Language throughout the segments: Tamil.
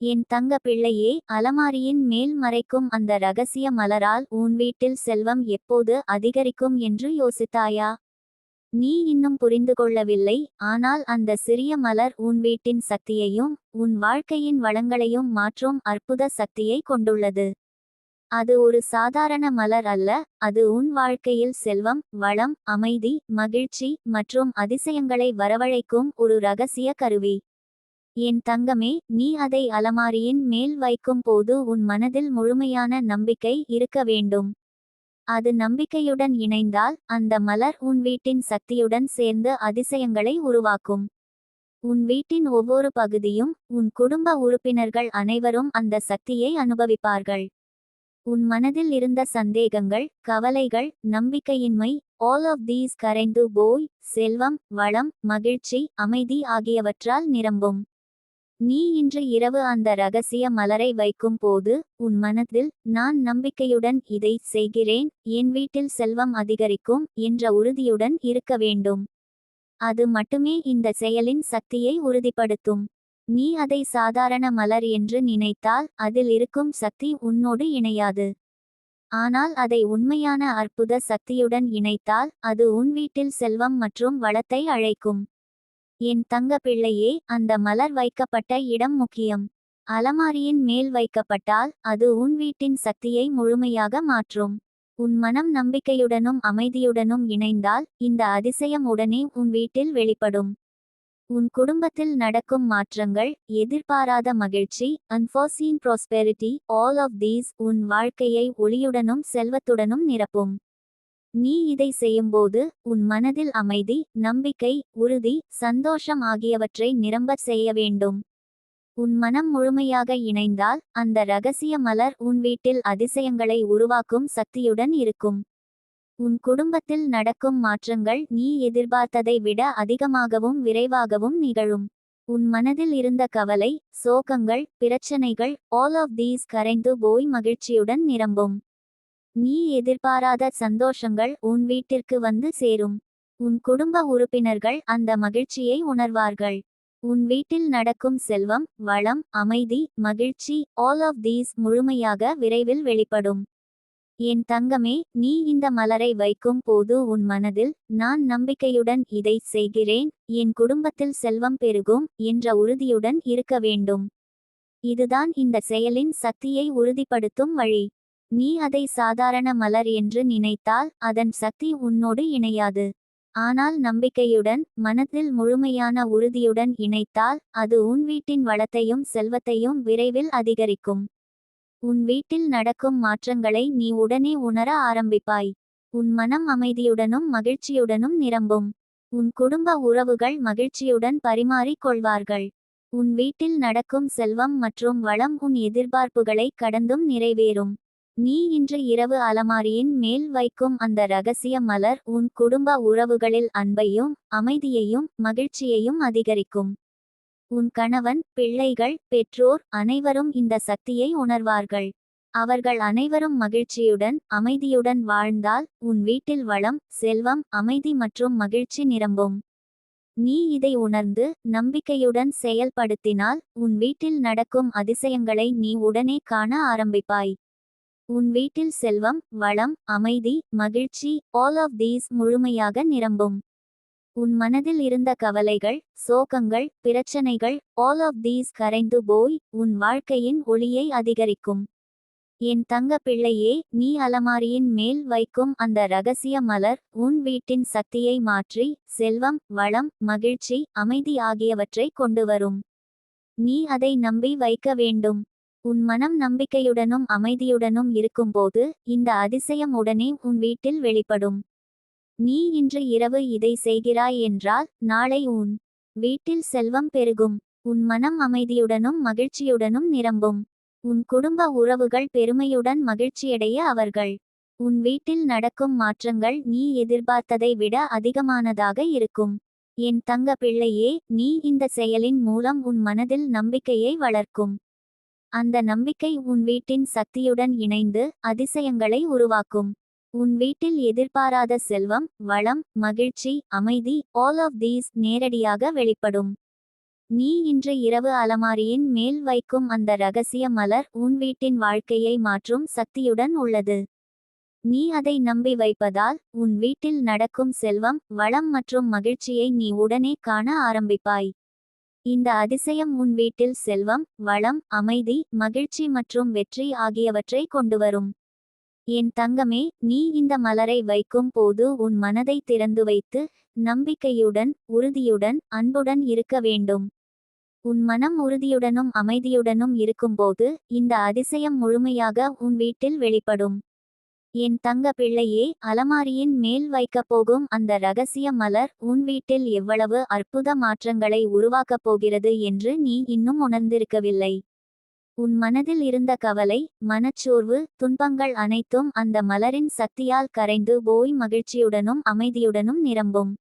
என் தங்க பிள்ளையே அலமாரியின் மேல் மறைக்கும் அந்த ரகசிய மலரால் உன் வீட்டில் செல்வம் எப்போது அதிகரிக்கும் என்று யோசித்தாயா? நீ இன்னும் புரிந்து கொள்ளவில்லை ஆனால் அந்த சிறிய மலர் உன் வீட்டின் சக்தியையும் உன் வாழ்க்கையின் வளங்களையும் மாற்றும் அற்புத சக்தியை கொண்டுள்ளது. அது ஒரு சாதாரண மலர் அல்ல அது உன் வாழ்க்கையில் செல்வம் வளம் அமைதி மகிழ்ச்சி மற்றும் அதிசயங்களை வரவழைக்கும் ஒரு ரகசிய கருவி. என் தங்கமே நீ அதை அலமாரியின் மேல் வைக்கும் போது உன் மனதில் முழுமையான நம்பிக்கை இருக்க வேண்டும். அது நம்பிக்கையுடன் இணைந்தால் அந்த மலர் உன் வீட்டின் சக்தியுடன் சேர்ந்து அதிசயங்களை உருவாக்கும். உன் வீட்டின் ஒவ்வொரு பகுதியும் உன் குடும்ப உறுப்பினர்கள் அனைவரும் அந்த சக்தியை அனுபவிப்பார்கள். உன் மனதில் இருந்த சந்தேகங்கள் கவலைகள் நம்பிக்கையின்மை ஆல் ஆஃப் தீஸ் கரைந்து போய் செல்வம் வளம் மகிழ்ச்சி அமைதி ஆகியவற்றால் நிரம்பும். நீ இன்று இரவு அந்த ரகசிய மலரை வைக்கும் போது உன் மனதில் நான் நம்பிக்கையுடன் இதை செய்கிறேன் என் வீட்டில் செல்வம் அதிகரிக்கும் என்ற உறுதியுடன் இருக்க வேண்டும். அது மட்டுமே இந்த செயலின் சக்தியை உறுதிப்படுத்தும். நீ அதை சாதாரண மலர் என்று நினைத்தால் அதில் இருக்கும் சக்தி உன்னோடு இணையாது. ஆனால் அதை உண்மையான அற்புத சக்தியுடன் இணைத்தால் அது உன் வீட்டில் செல்வம் மற்றும் வளத்தை அழைக்கும். என் தங்க பிள்ளையே அந்த மலர் வைக்கப்பட்ட இடம் முக்கியம். அலமாரியின் மேல் வைக்கப்பட்டால் அது உன் வீட்டின் சக்தியை முழுமையாக மாற்றும். உன் மனம் நம்பிக்கையுடனும் அமைதியுடனும் இணைந்தால் இந்த அதிசயம் உடனே உன் வீட்டில் வெளிப்படும். உன் குடும்பத்தில் நடக்கும் மாற்றங்கள் எதிர்பாராத மகிழ்ச்சி unforeseen prosperity all of these உன் வாழ்க்கையை ஒளியுடனும் செல்வத்துடனும் நிரப்பும். நீ இதை செய்யும்போது உன் மனதில் அமைதி நம்பிக்கை உறுதி சந்தோஷம் ஆகியவற்றை நிரம்ப செய்ய வேண்டும். உன் மனம் முழுமையாக இணைந்தால் அந்த ரகசிய மலர் உன் வீட்டில் அதிசயங்களை உருவாக்கும் சக்தியுடன் இருக்கும். உன் குடும்பத்தில் நடக்கும் மாற்றங்கள் நீ எதிர்பார்த்ததை விட அதிகமாகவும் விரைவாகவும் நிகழும். உன் மனதில் இருந்த கவலை சோகங்கள் பிரச்சனைகள் ஆல் ஆஃப் தீஸ் கரைந்து போய் மகிழ்ச்சியுடன் நிரம்பும். நீ எதிர்பாராத சந்தோஷங்கள் உன் வீட்டிற்கு வந்து சேரும். உன் குடும்ப உறுப்பினர்கள் அந்த மகிழ்ச்சியை உணர்வார்கள். உன் வீட்டில் நடக்கும் செல்வம் வளம் அமைதி மகிழ்ச்சி ஆல் ஆஃப் தீஸ் முழுமையாக விரைவில் வெளிப்படும். என் தங்கமே நீ இந்த மலரை வைக்கும் போது உன் மனதில் நான் நம்பிக்கையுடன் இதை செய்கிறேன் என் குடும்பத்தில் செல்வம் பெருகும் என்ற உறுதியுடன் இருக்க வேண்டும். இதுதான் இந்த செயலின் சக்தியை உறுதிப்படுத்தும் வழி. நீ அதை சாதாரண மலர் என்று நினைத்தால் அதன் சக்தி உன்னோடு இணையாது. ஆனால் நம்பிக்கையுடன் மனத்தில் முழுமையான உறுதியுடன் இணைத்தால் அது உன் வீட்டின் வளத்தையும் செல்வத்தையும் விரைவில் அதிகரிக்கும். உன் வீட்டில் நடக்கும் மாற்றங்களை நீ உடனே உணர ஆரம்பிப்பாய். உன் மனம் அமைதியுடனும் மகிழ்ச்சியுடனும் நிரம்பும். உன் குடும்ப உறவுகள் மகிழ்ச்சியுடன் பரிமாறிக் கொள்வார்கள். உன் வீட்டில் நடக்கும் செல்வம் மற்றும் வளம் உன் எதிர்பார்ப்புகளை கடந்தும் நிறைவேறும். நீ இன்று இரவு அலமாரியின் மேல் வைக்கும் அந்த ரகசிய மலர் உன் குடும்ப உறவுகளில் அன்பையும் அமைதியையும் மகிழ்ச்சியையும் அதிகரிக்கும். உன் கணவன் பிள்ளைகள் பெற்றோர் அனைவரும் இந்த சக்தியை உணர்வார்கள். அவர்கள் அனைவரும் மகிழ்ச்சியுடன் அமைதியுடன் வாழ்ந்தால் உன் வீட்டில் வளம் செல்வம் அமைதி மற்றும் மகிழ்ச்சி நிரம்பும். நீ இதை உணர்ந்து நம்பிக்கையுடன் செயல்படுத்தினால் உன் வீட்டில் நடக்கும் அதிசயங்களை நீ உடனே காண ஆரம்பிப்பாய். உன் வீட்டில் செல்வம் வளம் அமைதி மகிழ்ச்சி ஆல் ஆஃப் தீஸ் முழுமையாக நிரம்பும். உன் மனதில் இருந்த கவலைகள் சோகங்கள் பிரச்சனைகள் ஆல் ஆஃப் தீஸ் கரைந்து போய் உன் வாழ்க்கையின் ஒளியை அதிகரிக்கும். என் தங்க பிள்ளையே நீ அலமாரியின் மேல் வைக்கும் அந்த ரகசிய மலர் உன் வீட்டின் சக்தியை மாற்றி செல்வம் வளம் மகிழ்ச்சி அமைதி ஆகியவற்றை கொண்டு வரும். நீ அதை நம்பி வைக்க வேண்டும். உன் மனம் நம்பிக்கையுடனும் அமைதியுடனும் இருக்கும்போது இந்த அதிசயம் உடனே உன் வீட்டில் வெளிப்படும். நீ இன்று இரவு இதை செய்கிறாய் என்றால் நாளை உன் வீட்டில் செல்வம் பெருகும். உன் மனம் அமைதியுடனும் மகிழ்ச்சியுடனும் நிரம்பும். உன் குடும்ப உறவுகள் பெருமையுடன் மகிழ்ச்சியடைய அவர்கள். உன் வீட்டில் நடக்கும் மாற்றங்கள் நீ எதிர்பார்த்ததை விட அதிகமானதாக இருக்கும். என் தங்க பிள்ளையே நீ இந்த செயலின் மூலம் உன் மனதில் நம்பிக்கையை வளர்க்கும். அந்த நம்பிக்கை உன் வீட்டின் சக்தியுடன் இணைந்து அதிசயங்களை உருவாக்கும். உன் வீட்டில் எதிர்பாராத செல்வம் வளம் மகிழ்ச்சி அமைதி ஆல் ஆஃப் தீஸ் நேரடியாக வெளிப்படும். நீ இன்று இரவு அலமாரியின் மேல் வைக்கும் அந்த ரகசிய மலர் உன் வீட்டின் வாழ்க்கையை மாற்றும் சக்தியுடன் உள்ளது. நீ அதை நம்பி வைப்பதால் உன் வீட்டில் நடக்கும் செல்வம் வளம் மற்றும் மகிழ்ச்சியை நீ உடனே காண ஆரம்பிப்பாய். இந்த அதிசயம் உன் வீட்டில் செல்வம் வளம் அமைதி மகிழ்ச்சி மற்றும் வெற்றி ஆகியவற்றை கொண்டுவரும். என் தங்கமே நீ இந்த மலரை வைக்கும் போது உன் மனதை திறந்து வைத்து நம்பிக்கையுடன் உறுதியுடன் அன்புடன் இருக்க வேண்டும். உன் மனம் உறுதியுடனும் அமைதியுடனும் இருக்கும்போது இந்த அதிசயம் முழுமையாக உன் வீட்டில் வெளிப்படும். என் தங்க பிள்ளையே அலமாரியின் மேல் வைக்கப் போகும் அந்த ரகசிய மலர் உன் வீட்டில் எவ்வளவு அற்புத மாற்றங்களை உருவாக்கப் போகிறது என்று நீ இன்னும் உணர்ந்திருக்கவில்லை. உன் மனதில் இருந்த கவலை மனச்சோர்வு துன்பங்கள் அனைத்தும் அந்த மலரின் சக்தியால் கரைந்து போய் மகிழ்ச்சியுடனும் அமைதியுடனும் நிரம்பும்.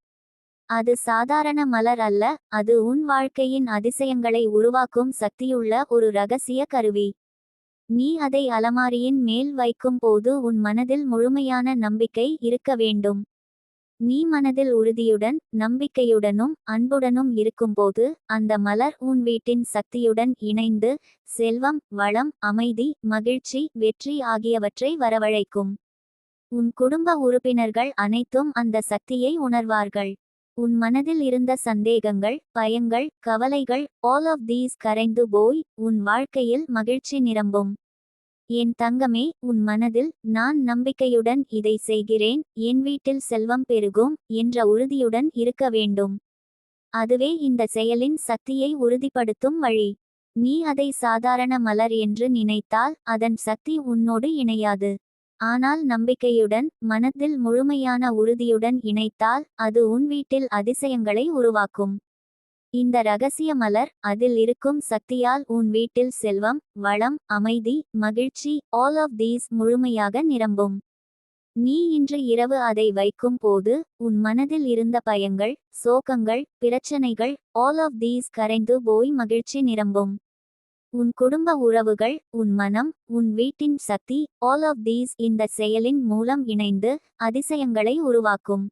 அது சாதாரண மலர் அல்ல அது உன் வாழ்க்கையின் அதிசயங்களை உருவாக்கும் சக்தியுள்ள ஒரு ரகசிய கருவி. நீ அதை அலமாரியின் மேல் வைக்கும் போது உன் மனதில் முழுமையான நம்பிக்கை இருக்க வேண்டும். நீ மனதில் உறுதியுடன் நம்பிக்கையுடனும் அன்புடனும் இருக்கும்போது அந்த மலர் உன் வீட்டின் சக்தியுடன் இணைந்து செல்வம் வளம் அமைதி மகிழ்ச்சி வெற்றி ஆகியவற்றை வரவழைக்கும். உன் குடும்ப உறுப்பினர்கள் அனைத்தும் அந்த சக்தியை உணர்வார்கள். உன் மனதில் இருந்த சந்தேகங்கள் பயங்கள் கவலைகள் ஆல் ஆஃப் தீஸ் கரைந்து போய் உன் வாழ்க்கையில் மகிழ்ச்சி நிரம்பும். என் தங்கமே உன் மனதில் நான் நம்பிக்கையுடன் இதை செய்கிறேன் என் வீட்டில் செல்வம் பெருகும் என்ற உறுதியுடன் இருக்க வேண்டும். அதுவே இந்த செயலின் சக்தியை உறுதிப்படுத்தும் வழி. நீ அதை சாதாரண மலர் என்று நினைத்தால் அதன் சக்தி உன்னோடு இணையாது. ஆனால் நம்பிக்கையுடன் மனத்தில் முழுமையான உறுதியுடன் இணைத்தால் அது உன் வீட்டில் அதிசயங்களை உருவாக்கும். இந்த ரகசிய மலர் அதில் இருக்கும் சக்தியால் உன் வீட்டில் செல்வம் வளம் அமைதி மகிழ்ச்சி ஆல் ஆஃப் தீஸ் முழுமையாக நிரம்பும். நீ இன்று இரவு அதை வைக்கும் போது உன் மனதில் இருந்த பயங்கள் சோகங்கள் பிரச்சனைகள் ஆல் ஆஃப் தீஸ் கரைந்து போய் மகிழ்ச்சி நிரம்பும். உன் குடும்ப உறவுகள் உன் மனம் உன் வீட்டின் சக்தி ஆல் ஆஃப் தீஸ் இந்த செயலின் மூலம் இணைந்து அதிசயங்களை உருவாக்கும்.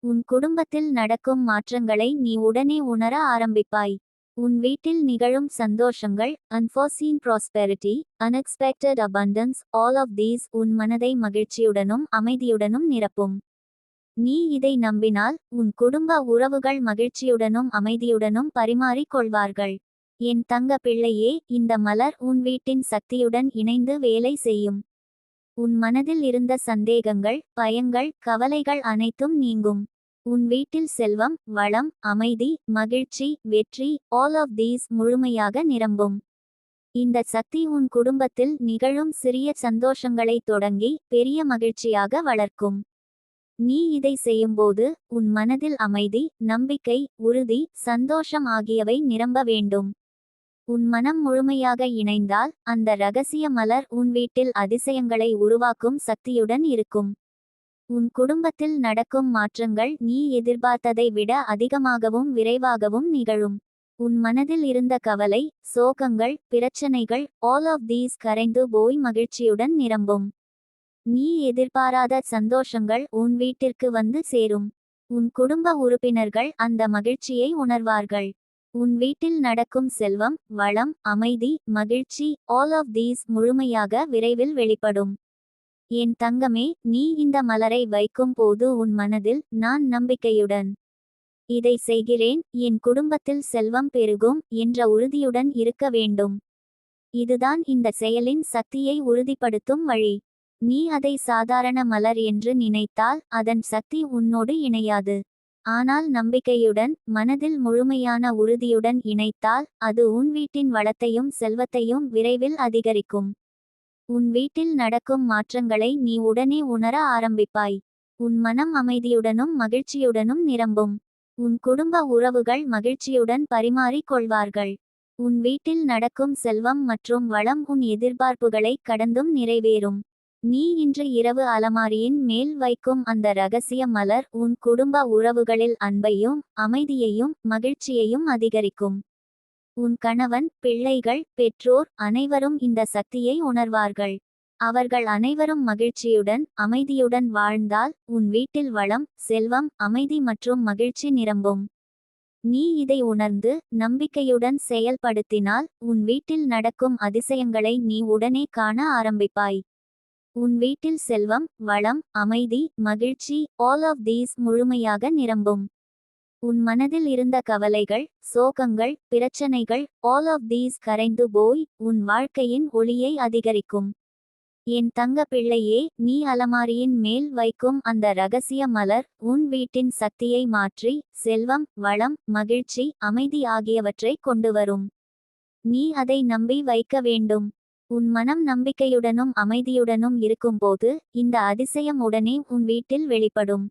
உன் குடும்பத்தில் நடக்கும் மாற்றங்களை நீ உடனே உணர ஆரம்பிப்பாய். உன் வீட்டில் நிகழும் சந்தோஷங்கள் unforeseen prosperity unexpected abundance all of these உன் மனதை மகிழ்ச்சியுடனும் அமைதியுடனும் நிரப்பும். நீ இதை நம்பினால் உன் குடும்ப உறவுகள் மகிழ்ச்சியுடனும் அமைதியுடனும் பரிமாறிக் கொள்வார்கள். என் தங்க பிள்ளையே இந்த மலர் உன் வீட்டின் சக்தியுடன் இணைந்து வேலை செய்யும். உன் மனதில் இருந்த சந்தேகங்கள் பயங்கள் கவலைகள் அனைத்தும் நீங்கும். உன் வீட்டில் செல்வம் வளம் அமைதி மகிழ்ச்சி வெற்றி ஆல் ஆஃப் தீஸ் முழுமையாக நிரம்பும். இந்த சக்தி உன் குடும்பத்தில் நிகழும் சிறிய சந்தோஷங்களை தொடங்கி பெரிய மகிழ்ச்சியாக வளர்க்கும். நீ இதை செய்யும்போது உன் மனதில் அமைதி நம்பிக்கை உறுதி சந்தோஷம் ஆகியவை நிரம்ப வேண்டும். உன் மனம் முழுமையாக இணைந்தால் அந்த ரகசிய மலர் உன் வீட்டில் அதிசயங்களை உருவாக்கும் சக்தியுடன் இருக்கும். உன் குடும்பத்தில் நடக்கும் மாற்றங்கள் நீ எதிர்பார்த்ததை விட அதிகமாகவும் விரைவாகவும் நிகழும். உன் மனதில் இருந்த கவலை சோகங்கள் பிரச்சனைகள் ஆல் ஆஃப் தீஸ் கரைந்து போய் மகிழ்ச்சியுடன் நிரம்பும். நீ எதிர்பாராத சந்தோஷங்கள் உன் வீட்டிற்கு வந்து சேரும். உன் குடும்ப உறுப்பினர்கள் அந்த மகிழ்ச்சியை உணர்வார்கள். உன் வீட்டில் நடக்கும் செல்வம் வளம் அமைதி மகிழ்ச்சி ஆல் ஆஃப் தீஸ் முழுமையாக விரைவில் வெளிப்படும். என் தங்கமே நீ இந்த மலரை வைக்கும் போது உன் மனதில் நான் நம்பிக்கையுடன் இதை செய்கிறேன் என் குடும்பத்தில் செல்வம் பெருகும் என்ற உறுதியுடன் இருக்க வேண்டும். இதுதான் இந்த செயலின் சக்தியை உறுதிப்படுத்தும் வழி. நீ அதை சாதாரண மலர் என்று நினைத்தால் அதன் சக்தி உன்னோடு இணையாது. ஆனால் நம்பிக்கையுடன் மனதில் முழுமையான உறுதியுடன் இணைத்தால் அது உன் வீட்டின் வளத்தையும் செல்வத்தையும் விரைவில் அதிகரிக்கும். உன் வீட்டில் நடக்கும் மாற்றங்களை நீ உடனே உணர ஆரம்பிப்பாய். உன் மனம் அமைதியுடனும் மகிழ்ச்சியுடனும் நிரம்பும். உன் குடும்ப உறவுகள் மகிழ்ச்சியுடன் பரிமாறிக் கொள்வார்கள். உன் வீட்டில் நடக்கும் செல்வம் மற்றும் வளம் உன் எதிர்பார்ப்புகளை கடந்தும் நிறைவேறும். நீ இன்று இரவு அலமாரியின் மேல் வைக்கும் அந்த ரகசிய மலர் உன் குடும்ப உறவுகளில் அன்பையும் அமைதியையும் மகிழ்ச்சியையும் அதிகரிக்கும். உன் கணவன் பிள்ளைகள் பெற்றோர் அனைவரும் இந்த சக்தியை உணர்வார்கள். அவர்கள் அனைவரும் மகிழ்ச்சியுடன் அமைதியுடன் வாழ்ந்தால் உன் வீட்டில் வளம் செல்வம் அமைதி மற்றும் மகிழ்ச்சி நிரம்பும். நீ இதை உணர்ந்து நம்பிக்கையுடன் செயல்படுத்தினால் உன் வீட்டில் நடக்கும் அதிசயங்களை நீ உடனே காண ஆரம்பிப்பாய். உன் வீட்டில் செல்வம் வளம் அமைதி மகிழ்ச்சி ஆல் ஆஃப் தீஸ் முழுமையாக நிரம்பும். உன் மனதில் இருந்த கவலைகள் சோகங்கள் பிரச்சனைகள் ஆல் ஆஃப் தீஸ் கரைந்து போய் உன் வாழ்க்கையின் ஒளியை அதிகரிக்கும். என் தங்க பிள்ளையே நீ அலமாரியின் மேல் வைக்கும் அந்த ரகசிய மலர் உன் வீட்டின் சக்தியை மாற்றி செல்வம் வளம் மகிழ்ச்சி அமைதி ஆகியவற்றை கொண்டு வரும். நீ அதை நம்பி வைக்க வேண்டும். உன் மனம் நம்பிக்கையுடனும் அமைதியுடனும் இருக்கும்போது இந்த அதிசயம் உடனே உன் வீட்டில் வெளிப்படும்.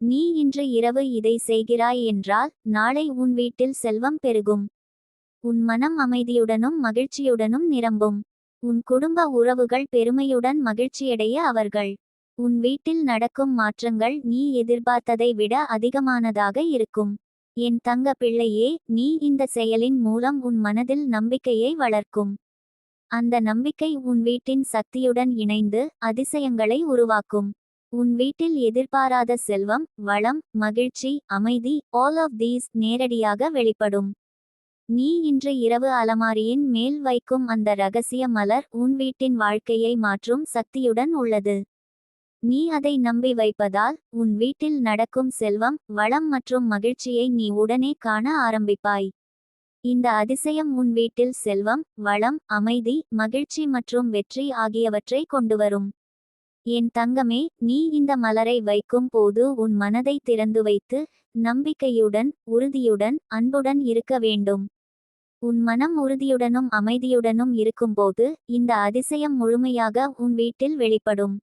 நீ இன்று இரவு இதை செய்கிறாய் என்றால் நாளை உன் வீட்டில் செல்வம் பெருகும். உன் மனம் அமைதியுடனும் மகிழ்ச்சியுடனும் நிரம்பும். உன் குடும்ப உறவுகள் பெருமையுடன் மகிழ்ச்சியடைய அவர்கள். உன் வீட்டில் நடக்கும் மாற்றங்கள் நீ எதிர்பார்த்ததை விட அதிகமானதாக இருக்கும். என் தங்க பிள்ளையே நீ இந்த செயலின் மூலம் உன் மனதில் நம்பிக்கையை வளர்க்கும். அந்த நம்பிக்கை உன் வீட்டின் சக்தியுடன் இணைந்து அதிசயங்களை உருவாக்கும். உன் வீட்டில் எதிர்பாராத செல்வம் வளம் மகிழ்ச்சி அமைதி ஆல் ஆஃப் தீஸ் நேரடியாக வெளிப்படும். நீ இன்று இரவு அலமாரியின் மேல் வைக்கும் அந்த ரகசிய மலர் உன் வீட்டின் வாழ்க்கையை மாற்றும் சக்தியுடன் உள்ளது. நீ அதை நம்பி வைப்பதால் உன் வீட்டில் நடக்கும் செல்வம் வளம் மற்றும் மகிழ்ச்சியை நீ உடனே காண ஆரம்பிப்பாய். இந்த அதிசயம் உன் வீட்டில் செல்வம் வளம் அமைதி மகிழ்ச்சி மற்றும் வெற்றி ஆகியவற்றை கொண்டுவரும். என் தங்கமே நீ இந்த மலரை வைக்கும் போது உன் மனதை திறந்து வைத்து நம்பிக்கையுடன் உறுதியுடன் அன்புடன் இருக்க வேண்டும். உன் மனம் உறுதியுடனும் அமைதியுடனும் இருக்கும்போது இந்த அதிசயம் முழுமையாக உன் வீட்டில் வெளிப்படும்.